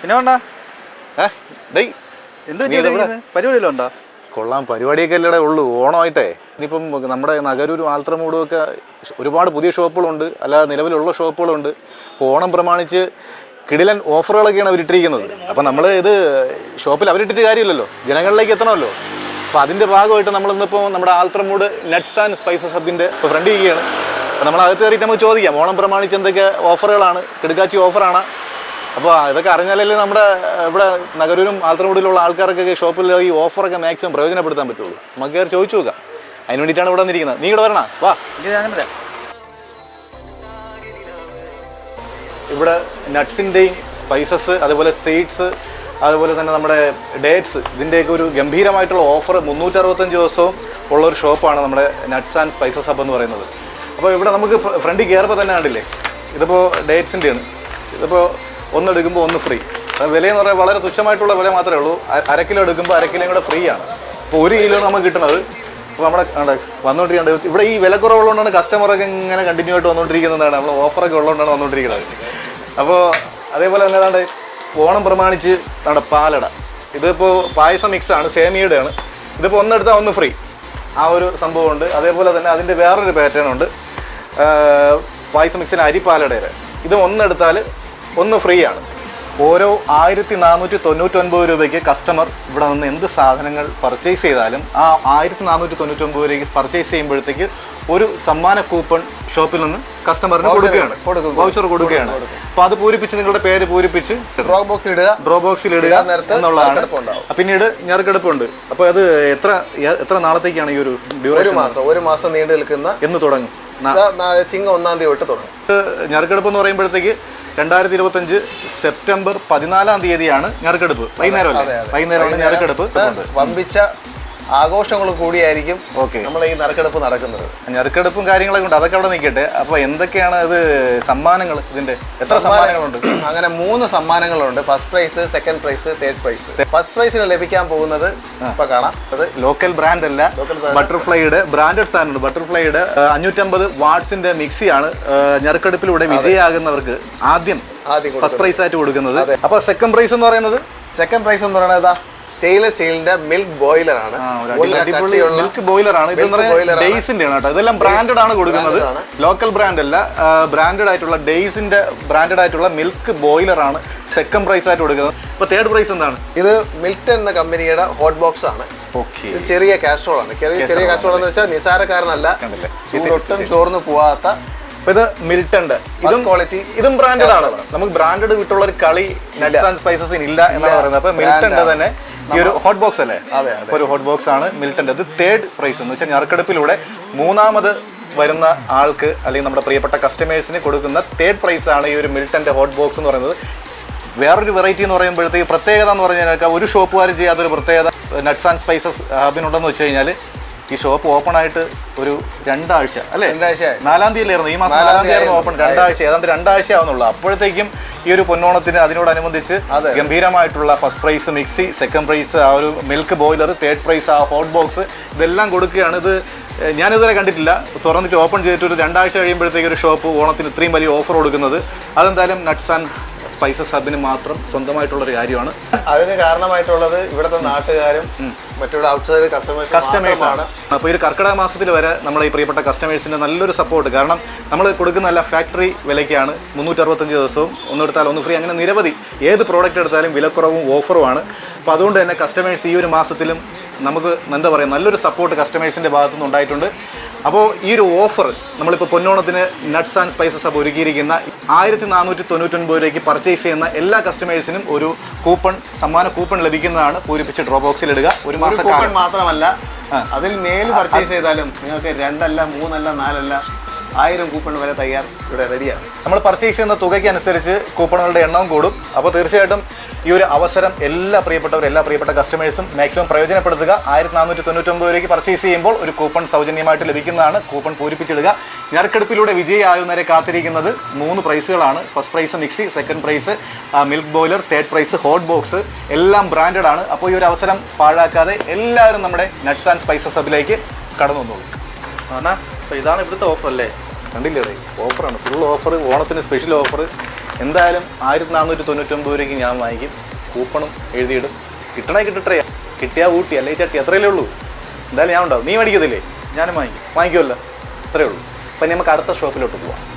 പിന്നെ വേണ്ട? ഉണ്ടോ? കൊള്ളാം പരിപാടിയൊക്കെ അല്ലേ ഉള്ളൂ ഓണമായിട്ടേ. ഇനിയിപ്പം നമ്മുടെ നഗരൂരും ആൽത്രമൂടും ഒക്കെ ഒരുപാട് പുതിയ ഷോപ്പുകളുണ്ട് അല്ലാതെ നിലവിലുള്ള ഷോപ്പുകളുണ്ട്. അപ്പോൾ ഓണം പ്രമാണിച്ച് കിടിലൻ ഓഫറുകളൊക്കെയാണ് അവരിട്ടിരിക്കുന്നത്. അപ്പം നമ്മൾ ഇത് ഷോപ്പിൽ അവരിട്ടിട്ട് കാര്യമില്ലല്ലോ ജനങ്ങളിലേക്ക് എത്തണമല്ലോ. അപ്പോൾ അതിന്റെ ഭാഗമായിട്ട് നമ്മൾ ഇന്നിപ്പോൾ നമ്മുടെ ആൽത്രമൂട് നട്ട്സ് ആൻഡ് സ്പൈസസ് ഹബിന്റെ ഇപ്പോൾ ഫ്രണ്ട് ചെയ്യുകയാണ് അപ്പോൾ നമ്മൾ അകത്ത് കയറിയിട്ട് നമുക്ക് ചോദിക്കാം ഓണം പ്രമാണിച്ച് എന്തൊക്കെ ഓഫറുകളാണ് കിടുക്കാച്ചി ഓഫറാണ്? അപ്പോൾ ഇതൊക്കെ അറിഞ്ഞാലല്ലേ നമ്മുടെ ഇവിടെ നഗരൂരും ആൽത്തറമുടിയിലുള്ള ആൾക്കാർക്കൊക്കെ ഷോപ്പിൽ ഈ ഓഫറൊക്കെ മാക്സിമം പ്രയോജനപ്പെടുത്താൻ പറ്റുള്ളൂ. നമുക്ക് കയറി ചോദിച്ചു നോക്കാം. അതിന് വേണ്ടിയിട്ടാണ് ഇവിടെ വന്നിരിക്കുന്നത്. നീ ഇവിടെ വരണ? വാ. ഇവിടെ നട്ട്സിന്റെയും സ്പൈസസ് അതുപോലെ സീഡ്സ് അതുപോലെ തന്നെ നമ്മുടെ ഡേറ്റ്സ് ഇതിന്റെയൊക്കെ ഒരു ഗംഭീരമായിട്ടുള്ള ഓഫർ മുന്നൂറ്ററുപത്തഞ്ച് ദിവസവും ഉള്ള ഒരു ഷോപ്പാണ് നമ്മുടെ നട്ട്സ് ആൻഡ് സ്പൈസസ് ഹബ് എന്ന് പറയുന്നത്. അപ്പോൾ ഇവിടെ നമുക്ക് ഫ്രണ്ടിൽ കയറുമ്പോൾ തന്നെ കണ്ടില്ലേ? ഇതിപ്പോൾ ഡേറ്റ്സിന്റെയാണ് ഇതിപ്പോൾ ഒന്ന് എടുക്കുമ്പോൾ ഒന്ന് ഫ്രീ വിലയെന്ന് പറയുന്നത് വളരെ തുച്ഛമായിട്ടുള്ള വില മാത്രമേ ഉള്ളൂ. അരക്കിലോ അര കിലോ എടുക്കുമ്പോൾ അര കൂടെ ഫ്രീ ആണ്. അപ്പോൾ ഒരു കിലോ നമുക്ക് കിട്ടുന്നത്. അപ്പോൾ നമ്മുടെ കണ്ട വന്നുകൊണ്ടിരിക്കുന്നത് ഇവിടെ ഈ വില കുറവുള്ളതുകൊണ്ടാണ് കസ്റ്റമറൊക്കെ ഇങ്ങനെ കണ്ടിന്യൂ ആയിട്ട് വന്നുകൊണ്ടിരിക്കുന്നതാണ് നമ്മൾ ഓഫറൊക്കെ ഉള്ളതുകൊണ്ടാണ് വന്നുകൊണ്ടിരിക്കുന്നത് അപ്പോൾ അതേപോലെ തന്നെ ഏതാണ്ട് ഓണം പ്രമാണിച്ച് നമ്മുടെ പാലട. ഇതിപ്പോൾ പായസം മിക്സ് ആണ് സേമിയുടെ ആണ്. ഇതിപ്പോൾ ഒന്നെടുത്താൽ ഒന്ന് ഫ്രീ ആ ഒരു സംഭവമുണ്ട്. അതേപോലെ തന്നെ അതിന്റെ വേറൊരു പാറ്റേൺ ഉണ്ട്. പായസം മിക്സിന് അരി പാലടയുടെ ഇത് ഒന്നെടുത്താൽ ഒന്ന് ഫ്രീ ആണ് ഓരോ ആയിരത്തി നാനൂറ്റി തൊണ്ണൂറ്റൊൻപത് രൂപയ്ക്ക് കസ്റ്റമർ ഇവിടെ നിന്ന് എന്ത് സാധനങ്ങൾ പർച്ചേസ് ചെയ്താലും ആ ആയിരത്തി നാനൂറ്റി തൊണ്ണൂറ്റൊൻപത് രൂപയ്ക്ക് പർച്ചേസ് ചെയ്യുമ്പോഴത്തേക്ക് ഒരു സമ്മാന കൂപ്പൺ ഷോപ്പിൽ നിന്ന് കസ്റ്റമറിന് കൊടുക്കുകയാണ്. വൗച്ചർ കൊടുക്കുകയാണ്. അപ്പോൾ അത് പൂരിപ്പിച്ച് നിങ്ങളുടെ പേര് പൂരിപ്പിച്ച് ഡ്രോ ബോക്സിൽ ഇടുക ഡ്രോ ബോക്സിൽ ഇടുക എന്നുള്ളതാണ്. പിന്നീട് ഞെറുക്കെടുപ്പുണ്ട് അപ്പോൾ അത് എത്ര എത്ര നാളത്തേക്കാണ് ഈ ഒരു ഒരു മാസം ഒരു മാസം നീണ്ടു നിൽക്കുന്ന എന്ന് തുടങ്ങും. ചിങ്ങ ഒന്നാം തീയതി തൊട്ട് തുടങ്ങും. ഞെറുക്കെടുപ്പ് എന്ന് പറയുമ്പോഴത്തേക്ക് രണ്ടായിരത്തി ഇരുപത്തഞ്ച് സെപ്റ്റംബർ പതിനാലാം തീയതിയാണ് ഞെറുക്കെടുപ്പ്. വൈകുന്നേരം അല്ലേ വൈകുന്നേരമാണ് ഞെറുക്കെടുപ്പ്. ഇത് വമ്പിച്ച ആഘോഷങ്ങൾ കൂടിയായിരിക്കും ഓക്കെ. നമ്മൾ ഈ നറുക്കെടുപ്പ് നടക്കുന്നത്. നറുക്കെടുപ്പും കാര്യങ്ങളൊക്കെ ഉണ്ട് അതൊക്കെ അവിടെ നിൽക്കട്ടെ. അപ്പോൾ എന്തൊക്കെയാണ് ഇത് സമ്മാനങ്ങൾ ഇതിന്റെ? എത്ര സമ്മാനങ്ങളുണ്ട്? അങ്ങനെ മൂന്ന് സമ്മാനങ്ങളുണ്ട്. First prize second prize third prize first പ്രൈസിന് ലഭിക്കാൻ പോകുന്നത് ഇപ്പൊ കാണാം. അത് ലോക്കൽ ബ്രാൻഡ് അല്ല ബട്ടർഫ്ലൈയുടെ ബ്രാൻഡഡ് സാധനമുണ്ട്. ബട്ടർഫ്ലൈയുടെ അഞ്ഞൂറ്റമ്പത് വാട്സിന്റെ മിക്സിയാണ് ഞെറുക്കെടുപ്പിലൂടെ വിജയമാകുന്നവർക്ക് ആദ്യം ആദ്യം ഫസ്റ്റ് പ്രൈസ് ആയിട്ട് കൊടുക്കുന്നത്. അപ്പൊ സെക്കൻഡ് പ്രൈസ് എന്ന് പറയുന്നത്? സെക്കൻഡ് പ്രൈസ് എന്ന് പറയുന്നത് സ്റ്റെയിൻലെസ് സ്റ്റീലിന്റെ മിൽക്ക് ബോയിലർ ആണ്. മിൽക്ക് ബോയിലർ ആണ്. ഡേയ്സിന്റെ ആണ്. കേട്ടോ. ഇതെല്ലാം ബ്രാൻഡഡ് ആണ് കൊടുക്കുന്നത്. ലോക്കൽ ബ്രാൻഡ് അല്ല ബ്രാൻഡഡ് ആയിട്ടുള്ള ഡേയ്സിന്റെ ബ്രാൻഡഡ് ആയിട്ടുള്ള മിൽക്ക് ബോയിലർ ആണ് സെക്കൻഡ് പ്രൈസ് ആയിട്ട് കൊടുക്കുന്നത്. അപ്പൊ തേർഡ് പ്രൈസ് എന്താണ്? ഇത് മിൽട്ടൺ എന്ന കമ്പനിയുടെ ഹോട്ട് ബോക്സ് ആണ്. ചെറിയ കാസ്ട്രോൾ ആണ്. ചെറിയ ചെറിയ കാസ്ട്രോൾ എന്ന് വെച്ചാൽ നിസാരക്കാരനല്ല. ഒട്ടും ചോർന്ന് പോവാത്ത അപ്പൊ ഇത് മിൽട്ടന്റെ ഇതും ക്വാളിറ്റി ഇതും ബ്രാൻഡഡ് ആണ്. നമുക്ക് ബ്രാൻഡഡ് വിട്ടുള്ള ഒരു കളി നട്സ് ആൻഡ് സ്പൈസസിന് ഇല്ല എന്നാണ് പറയുന്നത്. അപ്പൊ മിൽട്ടന്റെ തന്നെ ഈ ഒരു ഹോട്ട് ബോക്സ് അല്ലേ? അതെ, ഒരു ഹോട്ട് ബോക്സ് ആണ് മിൽട്ടന്റെ അത് തേർഡ് പ്രൈസ് എന്ന് വെച്ചാൽ ഞറക്കെടുപ്പിലൂടെ മൂന്നാമത് വരുന്ന ആൾക്ക് അല്ലെങ്കിൽ നമ്മുടെ പ്രിയപ്പെട്ട കസ്റ്റമേഴ്സിന് കൊടുക്കുന്ന തേർഡ് പ്രൈസ് ആണ് ഈ ഒരു മിൽട്ടന്റെ ഹോട്ട് ബോക്സ് എന്ന് പറയുന്നത്. വേറൊരു വെറൈറ്റി എന്ന് പറയുമ്പോഴത്തേക്ക് പ്രത്യേകത എന്ന് പറഞ്ഞാൽ ഒരു ഷോപ്പുകാരും ചെയ്യാത്തൊരു പ്രത്യേകത. നട്ട്സ് ആൻഡ് സ്പൈസസ് ഹബിനുണ്ടെന്ന് വെച്ച് കഴിഞ്ഞാൽ ഈ ഷോപ്പ് ഓപ്പൺ ആയിട്ട് ഒരു രണ്ടാഴ്ച അല്ലേ. നാലാം തീയതിയിലായിരുന്നു. ഈ മാസം നാലാം തീയതി ഓപ്പൺ രണ്ടാഴ്ച. ഏതാണ്ട് രണ്ടാഴ്ച ആവുന്നുള്ളൂ അപ്പോഴത്തേക്കും ഈ ഒരു പൊന്നോണത്തിന് അതിനോടനുബന്ധിച്ച് അതെ. ഗംഭീരമായിട്ടുള്ള first prize mixie second prize ആ ഒരു മിൽക്ക് ബോയിലർ തേർഡ് പ്രൈസ് ആ ഹോട്ട് ബോക്സ് ഇതെല്ലാം കൊടുക്കുകയാണ്. ഇത് ഞാനിതുവരെ കണ്ടിട്ടില്ല. തുറന്നിട്ട് ഓപ്പൺ ചെയ്തിട്ട് ഒരു രണ്ടാഴ്ച കഴിയുമ്പോഴത്തേക്ക് ഒരു ഷോപ്പ് ഓണത്തിന് ഇത്രയും വലിയ ഓഫർ കൊടുക്കുന്നത്. അതെന്തായാലും നട്ട്സ് ആൻഡ് സ്പൈസസ് ഹബിന് മാത്രം സ്വന്തമായിട്ടുള്ള ഒരു കാര്യമാണ്. അതിന് കാരണമായിട്ടുള്ളത് ഇവിടുത്തെ നാട്ടുകാരും മറ്റുള്ള ഔട്ട്സൈഡ് കസ്റ്റമേഴ്സ് ആണ്. അപ്പോൾ ഈ ഒരു കർക്കിടക മാസത്തിൽ വരെ നമ്മളെ ഈ പ്രിയപ്പെട്ട കസ്റ്റമേഴ്സിന്റെ നല്ലൊരു സപ്പോർട്ട് കാരണം നമ്മൾ കൊടുക്കുന്ന എല്ലാ ഫാക്ടറി വിലയ്ക്കാണ്. മുന്നൂറ്ററുപത്തഞ്ച് ദിവസവും ഒന്നെടുത്താൽ ഒന്ന് ഫ്രീ അങ്ങനെ നിരവധി ഏത് പ്രോഡക്റ്റ് എടുത്താലും വിലക്കുറവും ഓഫറുമാണ് അപ്പോൾ അതുകൊണ്ട് തന്നെ കസ്റ്റമേഴ്സ് ഈ ഒരു മാസത്തിലും നമുക്ക് എന്താ പറയുക നല്ലൊരു സപ്പോർട്ട് കസ്റ്റമേഴ്സിന്റെ ഭാഗത്തുനിന്ന് ഉണ്ടായിട്ടുണ്ട്. അപ്പോൾ ഈ ഒരു ഓഫർ നമ്മളിപ്പോൾ പൊന്നോണത്തിന് നട്ട്സ് ആൻഡ് സ്പൈസസ് അപ്പോൾ ഒരുക്കിയിരിക്കുന്ന ആയിരത്തി നാനൂറ്റി തൊണ്ണൂറ്റൊൻപത് രൂപയ്ക്ക് പർച്ചേസ് ചെയ്യുന്ന എല്ലാ കസ്റ്റമേഴ്സിനും ഒരു കൂപ്പൺ സമ്മാന കൂപ്പൺ ലഭിക്കുന്നതാണ്. പൂരിപ്പിച്ച് ഡ്രോ ബോക്സിൽ ഇടുക. ഒരു മാസം മാത്രമല്ല അതിൽ മേൽ പർച്ചേസ് ചെയ്താലും നിങ്ങൾക്ക് രണ്ടല്ല മൂന്നല്ല നാലല്ല ആയിരം കൂപ്പൺ വരെ തയ്യാർ ഇവിടെ റെഡിയാണ്. നമ്മൾ പർച്ചേസ് ചെയ്യുന്ന തുകയ്ക്ക് അനുസരിച്ച് കൂപ്പണുകളുടെ എണ്ണവും കൂടും. അപ്പോൾ തീർച്ചയായിട്ടും ഈ ഒരു അവസരം എല്ലാ പ്രിയപ്പെട്ടവരും എല്ലാ പ്രിയപ്പെട്ട കസ്റ്റമേഴ്സും മാക്സിമം പ്രയോജനപ്പെടുത്തുക. ആയിരത്തി നാനൂറ്റി തൊണ്ണൂറ്റൊമ്പത് രൂപയ്ക്ക് പർച്ചേസ് ചെയ്യുമ്പോൾ ഒരു കൂപ്പൺ സൗജന്യമായിട്ട് ലഭിക്കുന്നതാണ്. കൂപ്പൺ പൂരിപ്പിച്ചിടുക. ഞെറുക്കെടുപ്പിലൂടെ വിജയിയാകുന്നവരെ കാത്തിരിക്കുന്നത് മൂന്ന് പ്രൈസുകളാണ് first prize mixie second prize milk boiler third prize hot box എല്ലാം ബ്രാൻഡഡ് ആണ്. അപ്പോൾ ഈ ഒരു അവസരം പാഴാക്കാതെ എല്ലാവരും നമ്മുടെ നട്ട്സ് ആൻഡ് സ്പൈസസ് ഹബിലേക്ക് കടന്നു വന്നോളൂ. അപ്പൊ ഇതാണ് ഇവിടുത്തെ ഓഫർ അല്ലേ? കണ്ടില്ലേ ഓഫറാണ് ഫുൾ ഓഫർ ഓണത്തിന് സ്പെഷ്യൽ ഓഫർ എന്തായാലും ആയിരത്തി നാനൂറ്റി തൊണ്ണൂറ്റൊമ്പത് രൂപയ്ക്ക് ഞാൻ വാങ്ങിക്കും. കൂപ്പണും എഴുതിയിടും. കിട്ടണേ കിട്ടട്ടെ. കിട്ടിയാ ഊട്ടി. അല്ലേ ചട്ടി? അത്രയല്ലേ ഉള്ളൂ. എന്തായാലും ഞാൻ ഉണ്ടാവും. നീ മേടിക്കത്തില്ലേ? ഞാനും വാങ്ങിക്കും. വാങ്ങിക്കുമല്ലോ അത്രയേ ഉള്ളൂ. അപ്പം നമുക്ക് അടുത്ത ഷോപ്പിലോട്ട് പോവാം.